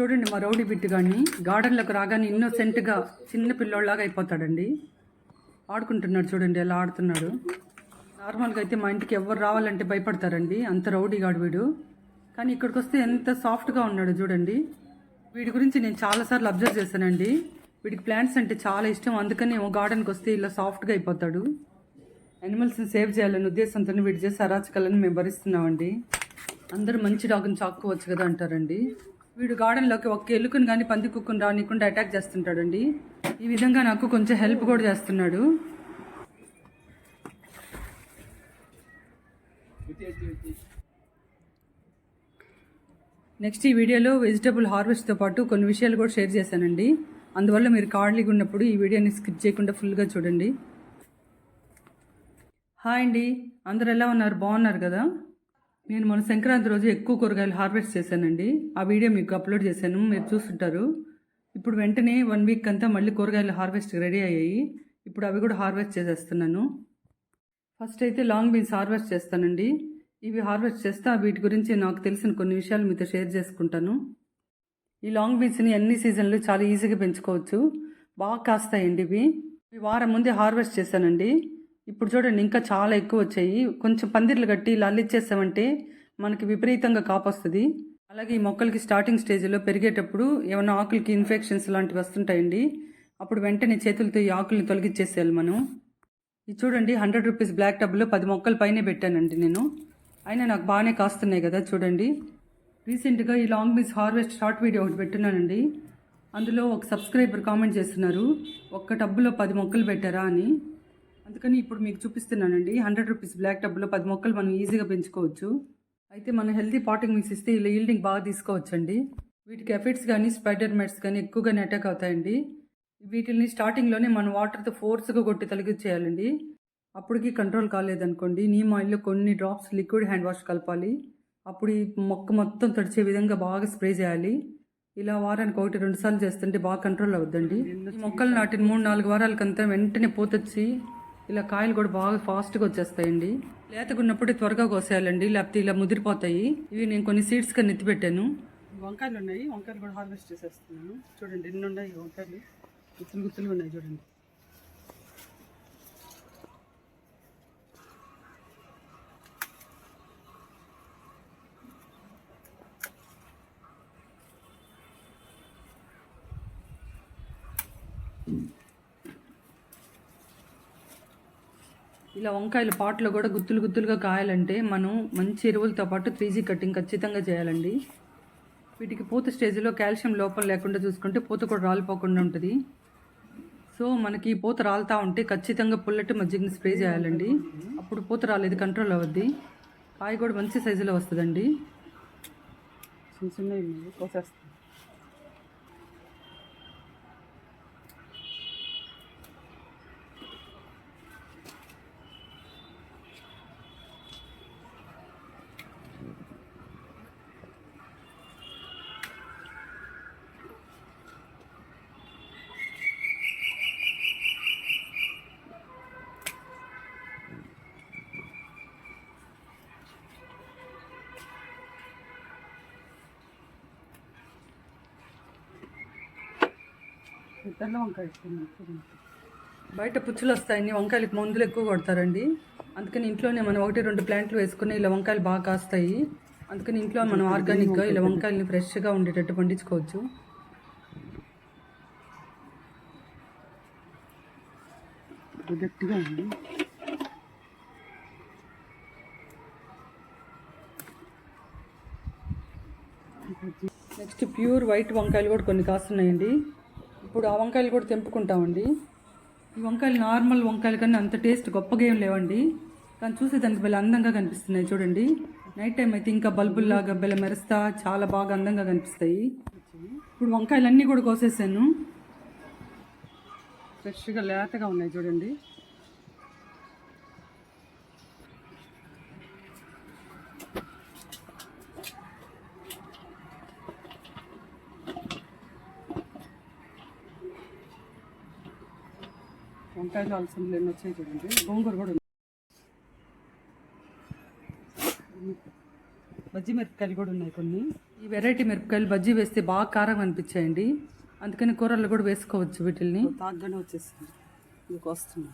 చూడండి మా rowdy bit కానీ గార్డెన్లోకి రాగానే ఇన్నోసెంట్గా చిన్న పిల్లోళ్ళలాగా అయిపోతాడండి. ఆడుకుంటున్నాడు చూడండి ఎలా ఆడుతున్నాడు. నార్మల్గా అయితే మా ఇంటికి ఎవరు రావాలంటే భయపడతారండి. అంత రౌడీ గాడు వీడు. కానీ ఇక్కడికి వస్తే ఎంత సాఫ్ట్గా ఉన్నాడు చూడండి. వీడి గురించి నేను చాలాసార్లు అబ్జర్వ్ చేశానండి. వీడికి ప్లాంట్స్ అంటే చాలా ఇష్టం. అందుకని గార్డెన్కి వస్తే ఇలా సాఫ్ట్గా అయిపోతాడు. యానిమల్స్ని సేవ్ చేయాలనే ఉద్దేశంతో వీడి చేసే అరాచకాలను మేము భరిస్తున్నామండి. అందరూ మంచి డాగ్ని చాక్కోవచ్చు కదా అంటారండి. వీడు గార్డెన్లోకి ఒక్క ఎలుకను కానీ పంది కుక్కుని రానికుండా అటాక్ చేస్తుంటాడండి. ఈ విధంగా నాకు కొంచెం హెల్ప్ కూడా చేస్తున్నాడు. నెక్స్ట్ ఈ వీడియోలో వెజిటబుల్ హార్వెస్ట్తో పాటు కొన్ని విషయాలు కూడా షేర్ చేశానండి. అందువల్ల మీరు ఖాళీగా ఉన్నప్పుడు ఈ వీడియోని స్కిప్ చేయకుండా ఫుల్గా చూడండి. హాయ్ అండి. అందరు ఎలా ఉన్నారు? బాగున్నారు కదా? నేను మన సంక్రాంతి రోజు ఎక్కువ కూరగాయలు హార్వెస్ట్ చేశానండి. ఆ వీడియో మీకు అప్లోడ్ చేశాను. మీరు చూస్తుంటారు. ఇప్పుడు వెంటనే వన్ వీక్ అంతా మళ్ళీ కూరగాయలు హార్వెస్ట్ రెడీ అయ్యాయి. ఇప్పుడు అవి కూడా హార్వెస్ట్ చేసేస్తున్నాను. ఫస్ట్ అయితే లాంగ్ బీన్స్ హార్వెస్ట్ చేస్తానండి. ఇవి హార్వెస్ట్ చేస్తా వీటి గురించి నాకు తెలిసిన కొన్ని విషయాలు మీతో షేర్ చేసుకుంటాను. ఈ లాంగ్ బీన్స్ని అన్ని సీజన్లు చాలా ఈజీగా పెంచుకోవచ్చు. బాగా కాస్తాయండి ఇవి. వారం ముందే హార్వెస్ట్ చేశానండి. ఇప్పుడు చూడండి ఇంకా చాలా ఎక్కువ వచ్చాయి కొంచెం పందిర్లు కట్టి ఇలా అల్లిచ్చేసామంటే మనకి విపరీతంగా కాపొస్తుంది. అలాగే ఈ మొక్కలకి స్టార్టింగ్ స్టేజ్లో పెరిగేటప్పుడు ఏమైనా ఆకులకి ఇన్ఫెక్షన్స్ లాంటివి వస్తుంటాయండి. అప్పుడు వెంటనే చేతులతో ఈ ఆకుల్ని తొలగించేసేయాలి మనం. ఇది చూడండి హండ్రెడ్ రూపీస్ బ్లాక్ టబ్లో పది మొక్కల పైనే పెట్టానండి నేను. అయినా నాకు బాగానే కాస్తున్నాయి కదా చూడండి. రీసెంట్గా ఈ long miss harvest short video ఒకటి పెట్టున్నానండి. అందులో ఒక సబ్స్క్రైబర్ కామెంట్ చేస్తున్నారు ఒక్క టబ్బులో పది మొక్కలు పెట్టారా అని. అందుకని ఇప్పుడు మీకు చూపిస్తున్నానండి. హండ్రెడ్ రూపీస్ బ్లాక్ టబ్లో పది మొక్కలు మనం ఈజీగా పెంచుకోవచ్చు. అయితే మనం హెల్తీ పాటింగ్ మిక్స్ ఇస్తే ఇలా ఈల్డింగ్ బాగా తీసుకోవచ్చండి. వీటికి ఎఫెక్ట్స్ కానీ స్పైడర్ మెట్స్ కానీ ఎక్కువగానే అటాక్ అవుతాయండి. వీటిని స్టార్టింగ్లోనే మనం వాటర్తో ఫోర్స్గా కొట్టి తొలగించేయాలండి. అప్పటికి కంట్రోల్ కాలేదనుకోండి. నీమ్ ఆయిల్లో కొన్ని డ్రాప్స్ లిక్విడ్ హ్యాండ్ వాష్ కలపాలి. అప్పుడు ఈ మొక్క మొత్తం తడిచే విధంగా బాగా స్ప్రే చేయాలి. ఇలా వారానికి ఒకటి రెండు సార్లు చేస్తుంటే బాగా కంట్రోల్ అవుద్దండి. మొక్కలు నాటిన మూడు నాలుగు వారాలకంతా వెంటనే పూతొచ్చి ఇలా కాయలు కూడా బాగా ఫాస్ట్గా వచ్చేస్తాయండి. లేతగా ఉన్నప్పుడే త్వరగా కోసేయాలండి లేకపోతే ఇలా ముదిరిపోతాయి. ఇవి నేను కొన్ని సీడ్స్గా నెత్తి పెట్టాను వంకాయలు ఉన్నాయి వంకాయలు కూడా హార్వెస్ట్ చేసేస్తున్నాను. చూడండి ఎన్ని ఉన్నాయి వంకాయలు. గుత్తులు గుత్తులు ఉన్నాయి చూడండి. ఇలా వంకాయల పాట్లో కూడా గుత్తులు గుత్తులుగా కాయాలంటే మనం మంచి ఎరువులతో పాటు త్రీజీ కటింగ్ ఖచ్చితంగా చేయాలండి. వీటికి పూత స్టేజ్లో కాల్షియం లోపం లేకుండా చూసుకుంటే పూత కూడా రాలిపోకుండా ఉంటుంది. సో మనకి పూత రాలుతూ ఉంటే ఖచ్చితంగా పుల్లటి మజ్జిగని స్ప్రే చేయాలండి. అప్పుడు పూత రాలేదు కంట్రోల్ అవ్వద్ది. కాయ కూడా మంచి సైజులో వస్తుందండి. చిన్న చిన్న తెల్ల వంకాయ బయట పుచ్చులు వస్తాయని వంకాయలకు మందులు ఎక్కువ కొడతారండి. అందుకని ఇంట్లోనే మనం ఒకటి రెండు ప్లాంట్లు వేసుకుని ఇలా వంకాయలు బాగా కాస్తాయి. అందుకని ఇంట్లో మనం ఆర్గానిక్గా ఇలా వంకాయలని ఫ్రెష్గా ఉండేటట్టు పండించుకోవచ్చు. గట్టిగా ఉంది. నెక్స్ట్ ప్యూర్ వైట్ వంకాయలు కూడా కొన్ని కాస్తున్నాయండి. ఇప్పుడు ఆ వంకాయలు కూడా తెంపుకుంటామండి. ఈ వంకాయలు నార్మల్ వంకాయల కన్నా అంత టేస్ట్ గొప్పగా ఏం లేవండి. కానీ చూసేదానికి భలే అందంగా కనిపిస్తున్నాయి చూడండి. నైట్ టైం అయితే ఇంకా బల్బుల్లాగా బెల్ల మెరుస్తా చాలా బాగా అందంగా కనిపిస్తాయి. ఇప్పుడు వంకాయలు అన్నీ కూడా కోసేసాను. ఫ్రెష్గా లేతగా ఉన్నాయి చూడండి. వంకాయలు అలసందలు ఎన్ని వచ్చాయి చూడండి. గోంగూర కూడా ఉంది. బజ్జి మిరపకాయలు కూడా ఉన్నాయి కొన్ని. ఈ వెరైటీ మిరపకాయలు బజ్జీ వేస్తే బాగా కారం అనిపించాయండి. అందుకని కూరల్లో కూడా వేసుకోవచ్చు వీటిల్ని. తాగ్గానే వచ్చేసింది. ఇది వస్తుంది.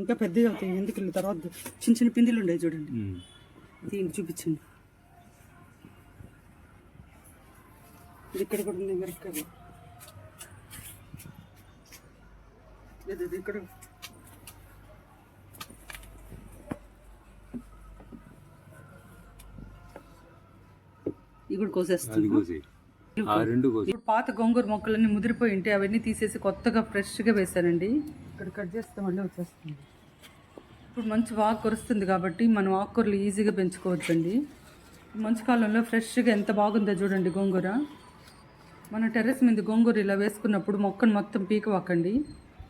ఇంకా పెద్దగా అవుతాయి. ఎందుకు? తర్వాత చిన్న చిన్న పిండిలు ఉండేవి చూడండి. దీన్ని చూపించండి. ఇది ఇక్కడ కూడా ఉంది మిరపకాయలు ఇది ఇక్కడ. ఇవి కూడా కోసేస్తాను ఆ రెండు కోసి ఇప్పుడు పాత గోంగూర మొక్కలన్నీ ముదిరిపోయి ఉంటే అవన్నీ తీసేసి కొత్తగా ఫ్రెష్గా వేశానండి. ఇక్కడ కట్ చేస్తే మళ్ళీ వచ్చేస్తుంది. ఇప్పుడు మంచి వాక్ కురుస్తుంది కాబట్టి మనం ఆకుకూరలు ఈజీగా పెంచుకోవచ్చండి. మంచు కాలంలో ఫ్రెష్గా ఎంత బాగుందో చూడండి గోంగూర. మన టెర్రస్ మీద గోంగూర ఇలా వేసుకున్నప్పుడు మొక్కను మొత్తం పీకవాకండి.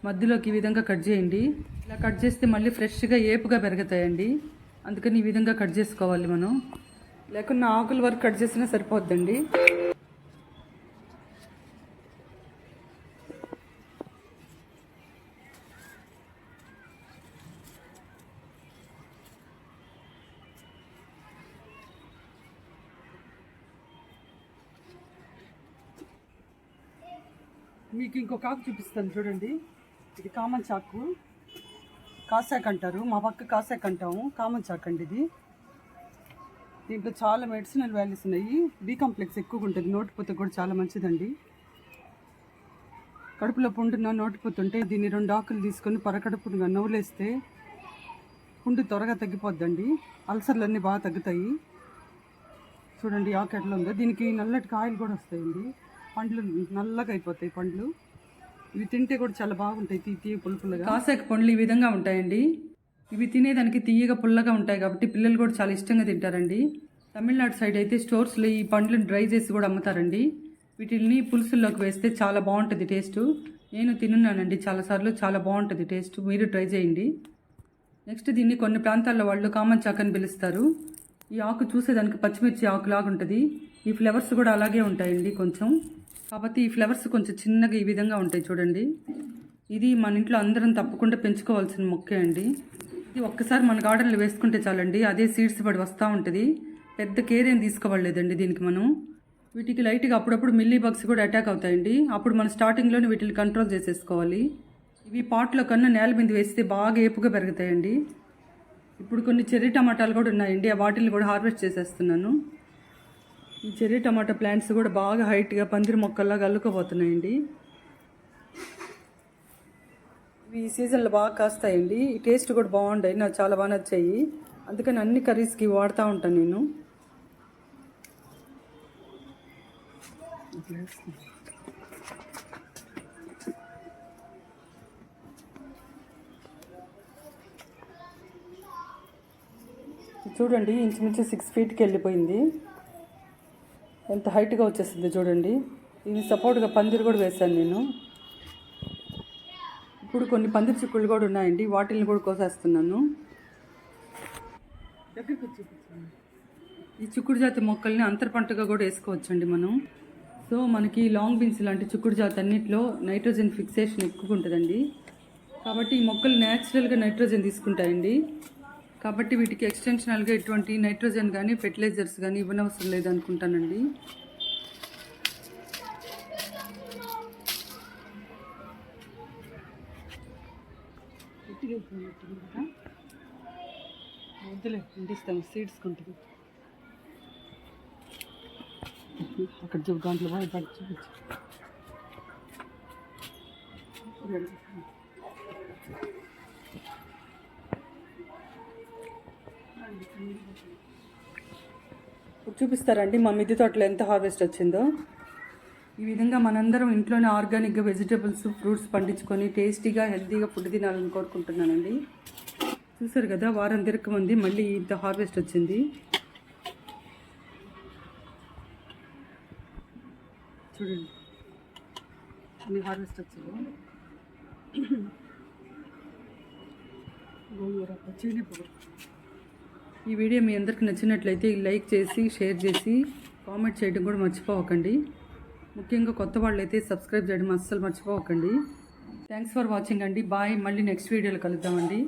మధ్యలోకి ఈ విధంగా కట్ చేయండి. ఇలా కట్ చేస్తే మళ్ళీ ఫ్రెష్గా ఏపుగా పెరుగుతాయండి. అందుకని ఈ విధంగా కట్ చేసుకోవాలి మనం. లేకున్నా ఆకుల వరకు కట్ చేసినా సరిపోద్దండి. మీకు ఇంకొక కాకు చూపిస్తాను చూడండి. ఇది కామన్ చాకు. కాసాక్ అంటారు. మా పక్క కాసాక్ అంటాము. కామన్ చాక్ అండి ఇది. దీంట్లో చాలా మెడిసినల్ వాల్యూస్ ఉన్నాయి. బి కాంప్లెక్స్ ఎక్కువగా ఉంటుంది. నోటిపోతే కూడా చాలా మంచిదండి. కడుపులో పుండున నోటిపోతుంటే దీన్ని రెండు ఆకులు తీసుకొని పరకడుపుగా నవ్వులేస్తే పుండు త్వరగా తగ్గిపోద్దండి. అల్సర్లన్నీ బాగా తగ్గుతాయి. చూడండి ఆకు ఎట్లా ఉందో. దీనికి నల్లటి కాయలు కూడా వస్తాయండి. పండ్లు నల్లగా అయిపోతాయి పండ్లు. ఇవి తింటే కూడా చాలా బాగుంటాయి తీ తీయ పులుపులుగా కాసాక పండ్లు ఈ విధంగా ఉంటాయండి. ఇవి తినేదానికి తీయగా పుల్లగా ఉంటాయి కాబట్టి పిల్లలు కూడా చాలా ఇష్టంగా తింటారండి. తమిళనాడు సైడ్ అయితే స్టోర్స్లో ఈ పండ్లను డ్రై చేసి కూడా అమ్ముతారండి. వీటిని పులుసుల్లోకి వేస్తే చాలా బాగుంటుంది టేస్ట్. నేను తిన్నానండి చాలాసార్లు చాలా బాగుంటుంది టేస్ట్. మీరు ట్రై చేయండి. నెక్స్ట్ దీన్ని కొన్ని ప్రాంతాల్లో వాళ్ళు కామన్ చాక్ అని పిలుస్తారు. ఈ ఆకు చూసేదానికి పచ్చిమిర్చి ఆకులాగా ఉంటుంది ఈ ఫ్లవర్స్ కూడా అలాగే ఉంటాయండి కొంచెం. కాబట్టి ఈ ఫ్లవర్స్ కొంచెం చిన్నగా ఈ విధంగా ఉంటాయి చూడండి. ఇది మన ఇంట్లో అందరం తప్పకుండా పెంచుకోవాల్సిన మొక్కే అండి. ఇది ఒక్కసారి మన గార్డెన్లో వేసుకుంటే చాలండి అదే సీడ్స్ పడి వస్తూ ఉంటుంది. పెద్ద కేర్ ఏం తీసుకోవాలేదండి దీనికి మనం. వీటికి లైట్గా అప్పుడప్పుడు మిల్లీ బగ్స్ కూడా అటాక్ అవుతాయండి. అప్పుడు మనం స్టార్టింగ్లోనే వీటిని కంట్రోల్ చేసేసుకోవాలి. ఇవి పాట్లో కన్నా నేల మీద వేస్తే బాగా ఏపుగా పెరుగుతాయండి. ఇప్పుడు కొన్ని చెర్రీ టమాటాలు కూడా ఉన్నాయండి ఆ వాటిని కూడా హార్వెస్ట్ చేసేస్తున్నాను. ఈ చెర్రీ టమాటా ప్లాంట్స్ కూడా బాగా హైట్గా పందిరి మొక్కల్లాగా అల్లుకోబోతున్నాయండి ఇవి ఈ సీజన్లో బాగా కాస్తాయండి. ఈ టేస్ట్ కూడా బాగుంటాయి. నాకు చాలా బాగా నచ్చాయి. అందుకని అన్ని కర్రీస్కి వాడుతూ ఉంటాను నేను. చూడండి ఇంచుమించు సిక్స్ ఫీట్కి వెళ్ళిపోయింది. ఎంత హైట్గా వచ్చేసింది చూడండి. ఇది సపోర్ట్గా పందిరి కూడా వేశాను నేను. ఇప్పుడు కొన్ని పందిరి చిక్కులు కూడా ఉన్నాయండి. వాటిని కూడా కోసేస్తున్నాను. దగ్గరికి వచ్చి ఈ చిక్కుడు జాతి మొక్కల్ని అంతర పంటగా కూడా వేసుకోవచ్చండి మనం. సో మనకి లాంగ్ బీన్స్ లాంటి చిక్కుడు జాతి అన్నింటిలో నైట్రోజన్ ఫిక్సేషన్ ఎక్కువ ఉంటుందండి. కాబట్టి ఈ మొక్కలు న్యాచురల్గా నైట్రోజన్ తీసుకుంటాయండి. కాబట్టి వీటికి ఎక్స్టెన్షనల్గా ఎటువంటి నైట్రోజన్ కానీ ఫెర్టిలైజర్స్ కానీ ఇవ్వనవసరం లేదనుకుంటానండి. వద్దులే సీడ్స్ కొంటుంది అక్కడ చూపు దాంట్లో చూపించు. చూపిస్తారండి మా మిద్దె తోటలో ఎంత హార్వెస్ట్ వచ్చిందో. ఈ విధంగా మనందరం ఇంట్లోనే ఆర్గానిక్గా వెజిటేబుల్స్ ఫ్రూట్స్ పండించుకొని టేస్టీగా హెల్తీగా ఫుడ్ తినాలని కోరుకుంటున్నానండి. చూసారు కదా వారం తిరగమంది మళ్ళీ ఇంత హార్వెస్ట్ వచ్చింది. చూడండి. అన్ని హార్వెస్ట్ వచ్చింది గోంగూర పచ్చడి పొడి ఈ వీడియో మీ అందరికీ నచ్చినట్లయితే లైక్ చేసి షేర్ చేసి కామెంట్ చేయడం కూడా మర్చిపోవకండి. ముఖ్యంగా కొత్త వాళ్ళైతే సబ్స్క్రైబ్ చేయడం అస్సలు మర్చిపోకండి థ్యాంక్స్ ఫర్ వాచింగ్ అండి. బాయ్ మళ్ళీ నెక్స్ట్ వీడియోలో కలుద్దామండి.